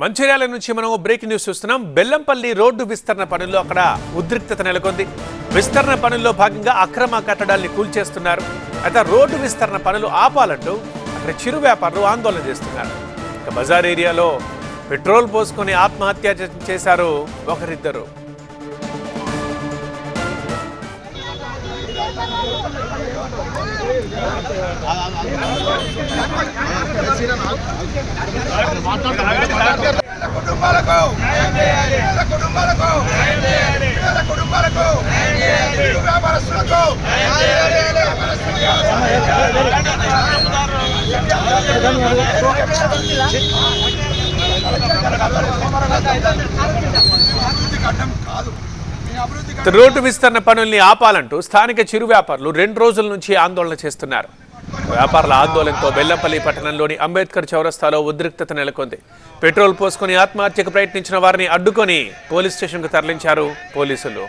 మంచిర్యాల నుంచి మనం breaking news చూస్తున్నాం. బెల్లంపల్లి రోడ్డు విస్తరణ పనుల్లో అక్కడ ఉద్రిక్తత నెలకొంది. విస్తరణ పనుల్లో భాగంగా అక్రమ కట్టడాల్ని కూల్చేస్తున్నారు. అయితే రోడ్డు విస్తరణ పనులు ఆపాలంటూ అక్కడ చిరు వ్యాపారులు ఆందోళన చేస్తున్నారు. ఇక బజార్ ఏరియాలో పెట్రోల్ పోసుకొని ఆత్మహత్య చేశారు ఒకరిద్దరు. కుటుంబాలకు కుటుంబాలకు కుటుంబాలకు వ్యాపారస్తులకు రోడ్డు విస్తరణ పనుల్ని ఆపాలంటూ స్థానిక చిరు వ్యాపారులు రెండు రోజుల నుంచి ఆందోళన చేస్తున్నారు. వ్యాపారుల ఆందోళనతో బెల్లంపల్లి పట్టణంలోని అంబేద్కర్ చౌరస్తాలో ఉద్రిక్తత నెలకొంది. పెట్రోల్ పోసుకుని ఆత్మహత్యకు ప్రయత్నించిన వారిని అడ్డుకొని పోలీస్ స్టేషన్కు తరలించారు పోలీసులు.